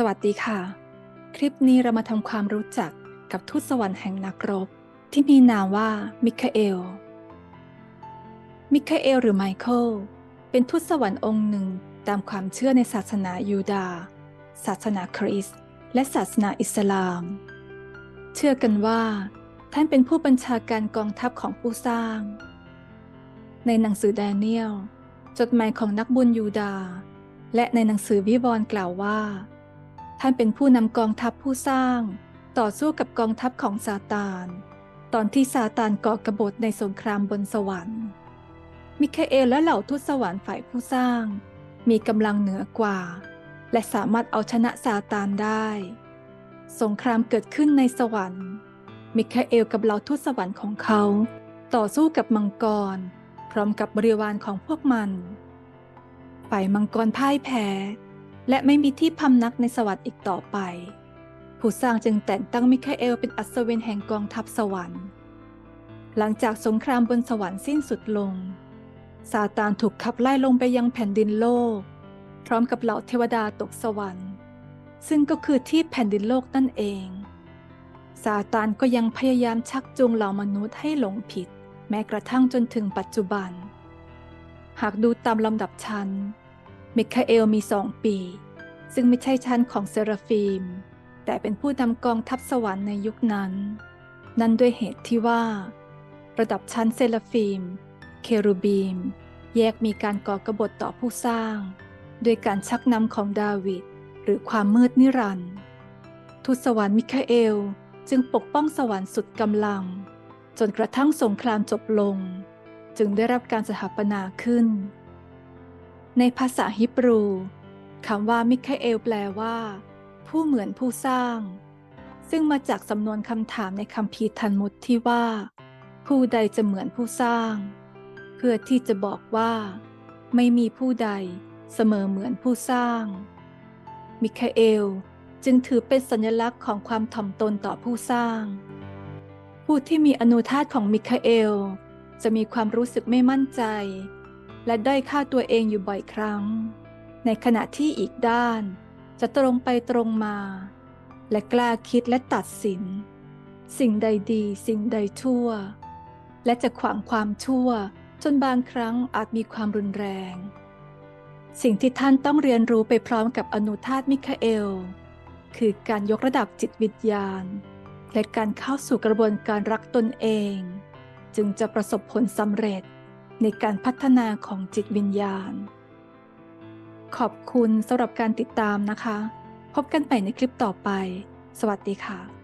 สวัสดีค่ะ คลิปนี้เรามาทำความรู้จักกับทูตสวรรค์แห่งนักรบ ที่มีนามว่ามิคาเอล มิคาเอลหรือไมเคิลเป็นทูตสวรรค์องค์หนึ่งตามความเชื่อในศาสนายูดาห์ศาสนาคริสต์และศาสนาอิสลาม เชื่อกันว่า ท่านเป็นผู้บัญชาการกองทัพของผู้สร้าง ในหนังสือแดเนียล จดหมายของนักบุญยูดาห์และในหนังสือวิวรณ์กล่าวว่า ท่านเป็นผู้นำกองทัพผู้สร้าง ต่อสู้กับกองทัพของซาตาน ตอนที่ซาตานก่อกบฏในสงครามบนสวรรค์ มิคาเอลและเหล่าทูตสวรรค์ฝ่ายผู้สร้าง มีกำลังเหนือกว่า และสามารถเอาชนะซาตานได้ สงครามเกิดขึ้นในสวรรค์ มิคาเอลกับเหล่าทูตสวรรค์ของเขา ต่อสู้กับมังกร พร้อมกับบริวารของพวกมัน ฝ่ายมังกรพ่ายแพ้ และไม่มีที่พำนักในสวรรค์อีกต่อไป ผู้สร้างจึงแต่งตั้งมิคาเอลเป็นอัศวินแห่งกองทัพสวรรค์ หลังจากสงครามบนสวรรค์สิ้นสุดลง ซาตานถูกขับไล่ลงไปยังแผ่นดินโลก พร้อมกับเหล่าเทวดาตกสวรรค์ ซึ่งก็คือที่แผ่นดินโลกนั่นเอง ซาตานก็ยังพยายามชักจูงเหล่ามนุษย์ให้หลงผิด แม้กระทั่งจนถึงปัจจุบัน หากดูตามลำดับชั้น มิคาเอลมีสองปี ซึ่งไม่ใช่ชั้นของเซราฟีมแต่เป็นผู้นำกองทัพสวรรค์ในยุคนั้น นั่นด้วยเหตุที่ว่า ระดับชั้นเซราฟีมเครูบีม แยกมีการก่อกบฏต่อผู้สร้าง ด้วยการชักนำของดาวิดหรือความมืดนิรันดร์ทูตสวรรค์มิคาเอลจึงปกป้องสวรรค์สุดกำลัง จนกระทั่งสงครามจบลง จึงได้รับการสถาปนาขึ้น ในภาษาฮิบรูคำว่ามิคาเอลแปลว่า ผู้เหมือนผู้สร้าง ซึ่งมาจากสำนวนคำถามในคัมภีทันมุตที่ว่า ผู้ใดจะเหมือนผู้สร้าง เพื่อที่จะบอกว่า ไม่มีผู้ใดเสมอเหมือนผู้สร้าง มิคาเอลจึงถือเป็นสัญลักษณ์ของความถ่อมตนต่อผู้สร้าง ผู้ที่มีอนุธาตของมิคาเอล จะมีความรู้สึกไม่มั่นใจ และด้อยค่าตัวเองอยู่บ่อยครั้ง ในขณะที่อีกด้าน จะตรงไปตรงมา และกล้าคิดและตัดสิน สิ่งใดดีสิ่งใดชั่ว และจะขวางความชั่วจนบางครั้งอาจมีความรุนแรง สิ่งที่ท่านต้องเรียนรู้ไปพร้อมกับอนุธาตมิคาเอล คือการยกระดับจิตวิญญาณ และการเข้าสู่กระบวนการรักตนเอง จึงจะประสบผลสำเร็จ ในการพัฒนาของจิตวิญญาณ ขอบคุณสำหรับการติดตามนะคะ พบกันใหม่ในคลิปต่อไป สวัสดีค่ะ